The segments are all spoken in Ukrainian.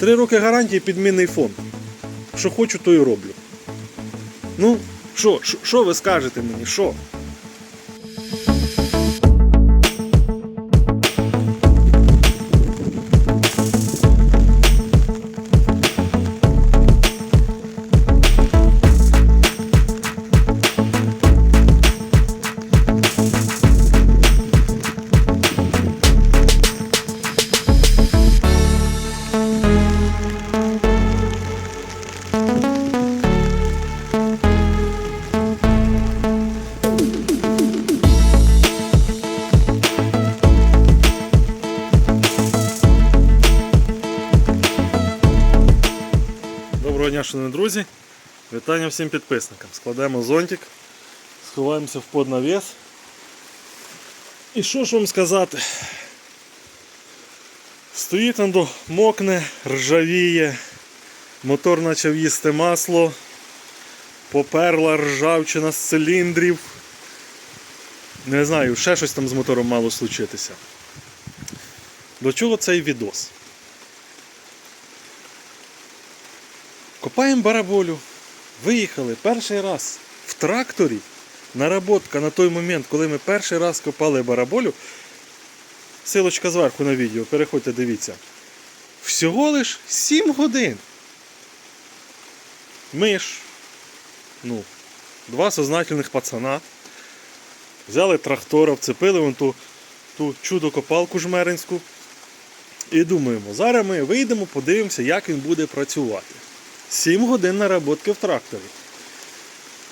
Три роки гарантії підмінний фонд. Що хочу, то і роблю. Ну, що- що ви скажете мені? Що? Доброго шановні друзі. Вітання всім підписникам. Складаємо зонтик, сховаємося в поднавіс. І що ж вам сказати? Стоїть там мокне, ржавіє, мотор почав їсти масло, поперла ржавчина з циліндрів. Не знаю, ще щось там з мотором мало случитися. До чого цей відос? Копаємо бараболю. Виїхали перший раз в тракторі. Наработка на той момент, коли ми перший раз копали бараболю. Силочка зверху на відео, переходьте, дивіться. Всього лиш 7 годин. Ми ж, ну, два сознательних пацана. Взяли трактора, вцепили вон ту, ту чудо-копалку жмеринську. І думаємо, зараз ми вийдемо, подивимося, як він буде працювати. 7 годин наработки в тракторі.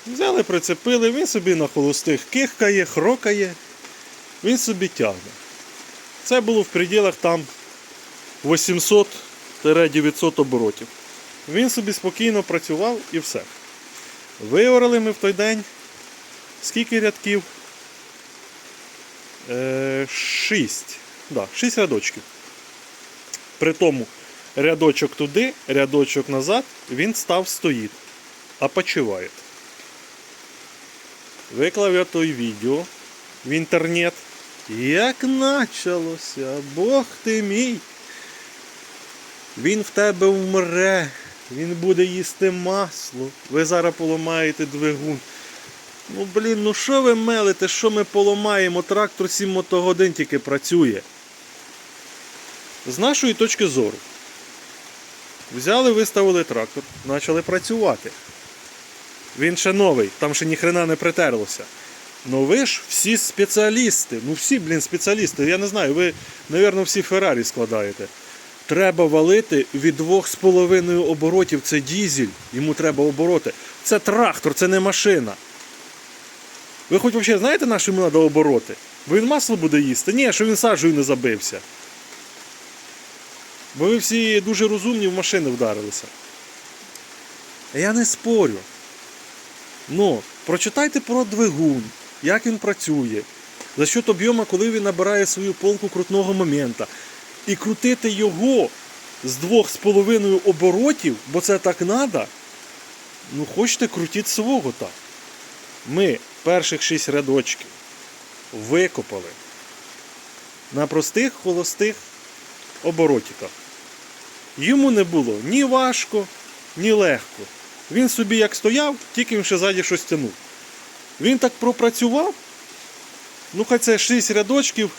Взяли, прицепили, він собі на холостих кихкає, хрокає, він собі тягне. Це було в пределах там 800-900 оборотів. Він собі спокійно працював і все. Виорали ми в той день скільки рядків? Е, шість. Да, шість рядочків. При тому рядочок туди, рядочок назад, він став стоїть, а почиває. Виклав я той відео в інтернет. Як началося, Бог ти мій. Він в тебе вмре, він буде їсти масло. Ви зараз поламаєте двигун. Ну блін, ну що ви мелите, що ми поламаємо? Трактор 7 мотогодин тільки працює. З нашої точки зору. Взяли, виставили трактор, почали працювати. Він ще новий, там ще ніхрена не притерлося. Ну ви ж всі спеціалісти, ну всі, блін, спеціалісти. Я не знаю, ви, мабуть, всі Феррарі складаєте. Треба валити від 2,5 оборотів. Це дізель, йому треба обороти. Це трактор, це не машина. Ви хоч взагалі знаєте, на що йому треба обороти? Бо він масло буде їсти? Ні, що він саджею не забився. Бо ви всі дуже розумні в машини вдарилися. Я не спорю. Ну, прочитайте про двигун, як він працює, за счет об'єму, коли він набирає свою полку крутного момента. І крутити його з 2,5 оборотів, бо це так треба. Ну, хочете, крутіть свого так. Ми перших 6 рядочків викопали на простих холостих оборотиках. Йому не було ні важко, ні легко. Він собі як стояв, тільки він ще ззаді щось тянув. Він так пропрацював. Ну, хай це 6 рядочків.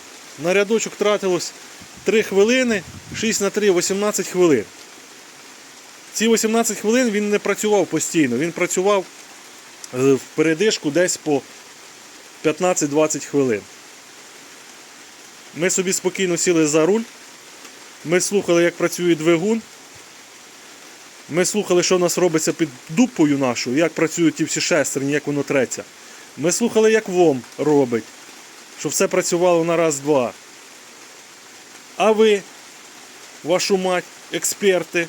На рядочок тратилось 3 хвилини, 6 на 3 18 хвилин. Ці 18 хвилин він не працював постійно, він працював е, в передишку десь по 15-20 хвилин. Ми собі спокійно сіли за руль. Ми слухали, як працює двигун. Ми слухали, що у нас робиться під дупою нашою, як працюють ті всі шестерні, як воно треться. Ми слухали, як ВОМ робить, щоб все працювало на раз-два. А ви, вашу мать, експерти,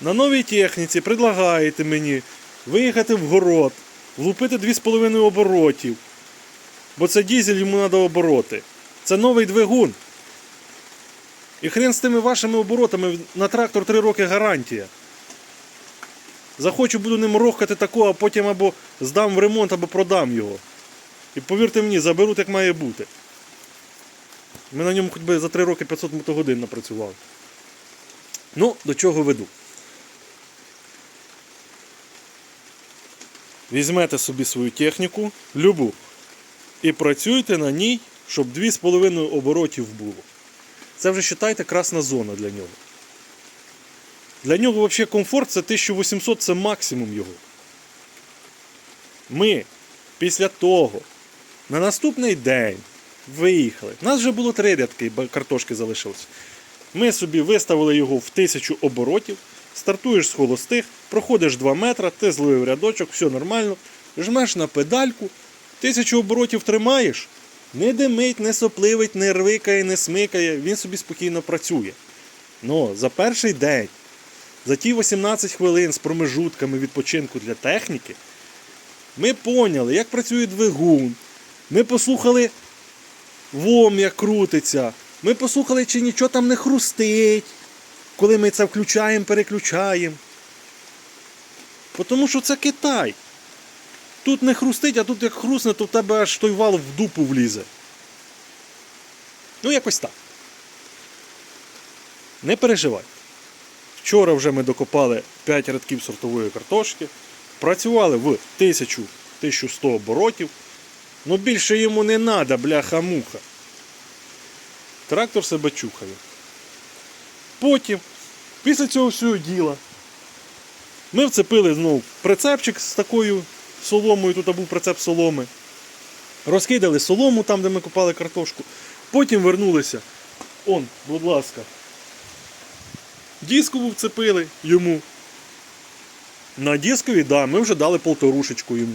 на новій техніці предлагаєте мені виїхати в город, влупити 2,5 оборотів. Бо це дізель, йому треба обороти. Це новий двигун. І хрен з тими вашими оборотами на трактор 3 роки гарантія. Захочу, буду ним рохкати такого, а потім або здам в ремонт, або продам його. І повірте мені, заберуть як має бути. Ми на ньому хоч би за 3 роки 500 мотогодин напрацювали. Ну, до чого веду? Візьмете собі свою техніку, любу, і працюйте на ній, щоб 2,5 оборотів було. Це вже вважайте красна зона для нього. Для нього взагалі комфорт це 1800 це максимум його. Ми після того на наступний день виїхали. У нас вже було три рядки, картошки залишилось. Ми собі виставили його в 1000 оборотів, стартуєш з холостих, проходиш 2 метри, ти зловив рядочок, все нормально, жмеш на педальку, 1000 оборотів тримаєш, не димить, не сопливить, не рвикає, не смикає, він собі спокійно працює. Ну, за перший день, за ті 18 хвилин з промежутками відпочинку для техніки, ми поняли, як працює двигун. Ми послухали вом, як крутиться. Ми послухали, чи нічого там не хрустить, коли ми це включаємо, переключаємо. Тому що це Китай. Тут не хрустить, а тут як хрусне, то в тебе аж той вал в дупу влізе. Ну, якось так. Не переживай. Вчора вже ми докопали 5 рядків сортової картошки, працювали в 1000-1100 оборотів. Ну більше йому не треба, бляха-муха. Трактор себе чухає. Потім, після цього всього діла, ми вцепили знову прицепчик з такою соломою, тут був прицеп соломи. Розкидали солому там, де ми купали картошку. Потім вернулися. Он, будь ласка. Дискову вцепили йому. На дискові, да, ми вже дали полторушечку йому.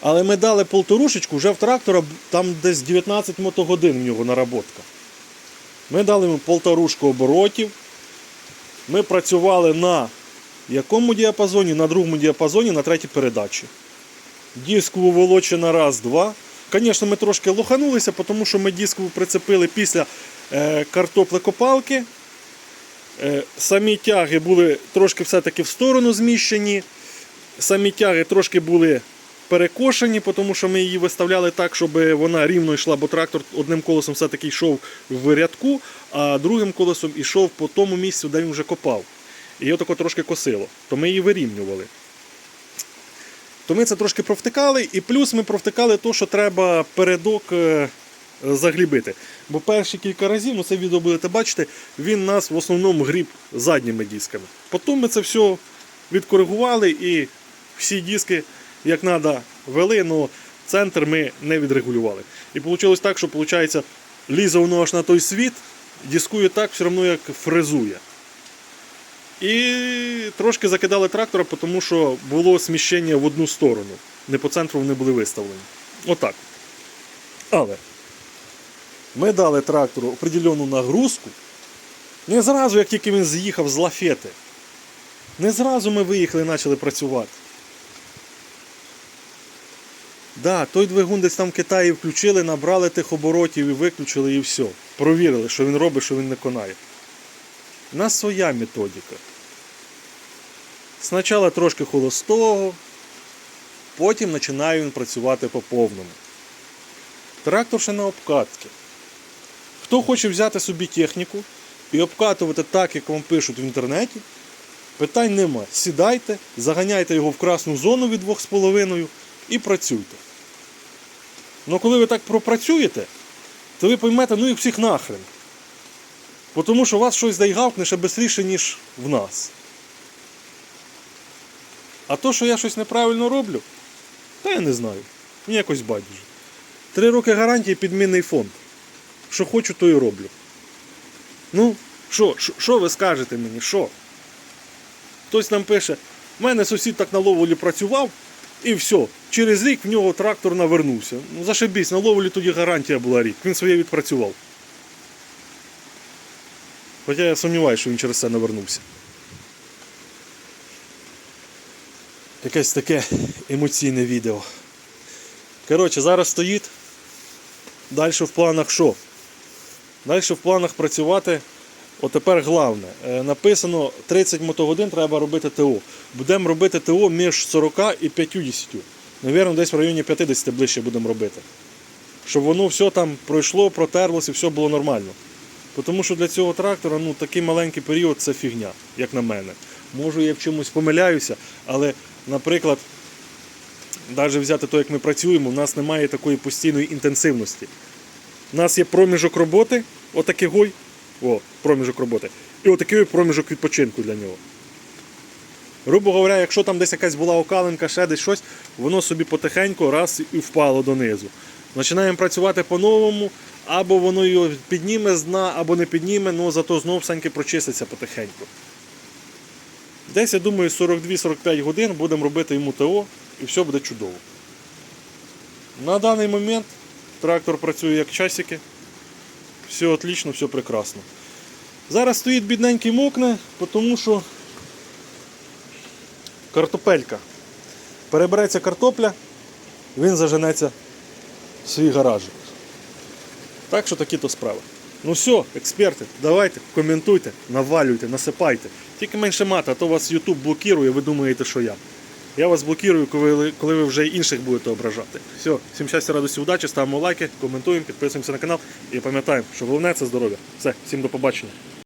Але ми дали полторушечку вже в трактора, там десь 19 мотогодин в нього наработка. Ми дали йому полторушку оборотів. Ми працювали на якому діапазоні? На другому діапазоні, на третій передачі. Дискову волочена раз, два. Звісно, ми трошки лоханулися, тому що ми дискову прицепили після е, картоплекопалки. Е, самі тяги були трошки все-таки в сторону зміщені. Самі тяги трошки були перекошені, тому що ми її виставляли так, щоб вона рівно йшла, бо трактор одним колесом все-таки йшов в рядку, а другим колесом йшов по тому місцю, де він вже копав. І його тако трошки косило. То ми її вирівнювали. То ми це трошки провтикали, і плюс ми провтикали то, що треба передок е, заглібити. Бо перші кілька разів, ну це відео будете бачити, він нас в основному гріб задніми дисками. Потім ми це все відкоригували і всі диски, як треба, вели, але центр ми не відрегулювали. І вийшло так, що виходить, лізе воно аж на той світ, дискує так, все одно як фрезує. І трошки закидали трактора, тому що було сміщення в одну сторону. Не по центру вони були виставлені. Отак. Але ми дали трактору определену нагрузку. Не зразу, як тільки він з'їхав з лафети. Не зразу ми виїхали і почали працювати. Да, той двигун десь там в Китаї включили, набрали тих оборотів і виключили, і все. Провірили, що він робить, що він не конає. У нас своя методика. Спочатку трошки холостого, потім починає він працювати по повному. Трактор ще на обкатки. Хто хоче взяти собі техніку і обкатувати так, як вам пишуть в інтернеті, питань нема. Сідайте, заганяйте його в красну зону від 2,5 і працюйте. Ну коли ви так пропрацюєте, то ви поймете, ну і всіх нахрен. Тому що у вас щось дай гавкне ще швидше, ніж в нас. А то, що я щось неправильно роблю, та я не знаю. Мені якось байдуже. Три роки гарантії підмінний фонд. Що хочу, то і роблю. Ну, що, що- ви скажете мені? Що? Хтось нам пише, в мене сусід так на ловолі працював, і все. Через рік в нього трактор навернувся. Ну зашибісь, на ловолі тоді гарантія була рік. Він своє відпрацював. Хоча я сумніваюся, що він через це навернувся. Якесь таке емоційне відео. Коротше, зараз стоїть. Далі в планах що? Далі в планах працювати. От тепер головне. Е, Написано 30 мотогодин треба робити ТО. Будемо робити ТО між 40 і 50. Навірно, десь в районі 50 ближче будемо робити. Щоб воно все там пройшло, протерлося і все було нормально. Тому що для цього трактора ну, такий маленький період це фігня, як на мене. Можу, я в чомусь помиляюся, але, наприклад, навіть взяти те, як ми працюємо, у нас немає такої постійної інтенсивності. У нас є проміжок роботи, отакий гой, о, проміжок роботи, і отакий проміжок відпочинку для нього. Грубо говоря, якщо там десь якась була окалинка, ще десь щось, воно собі потихеньку раз і впало донизу. Починаємо працювати по-новому, або воно його підніме з дна, або не підніме, але зато знов саньки прочиститься потихеньку. Десь, я думаю, 42-45 годин будемо робити йому ТО і все буде чудово. На даний момент трактор працює як часики. Все отлично, все прекрасно. Зараз стоїть бідненький мокне, тому що картопелька. Перебереться картопля, він заженеться в свій гаражик. Так що такі то справи. Ну все, експерти, давайте, коментуйте, навалюйте, насипайте. Тільки менше мати, а то вас YouTube блокує, ви думаєте, що я. Я вас блокую, коли, коли ви вже інших будете ображати. Все, всім щастя, радості, удачі, ставимо лайки, коментуємо, підписуємося на канал і пам'ятаємо, що головне це здоров'я. Все, всім до побачення.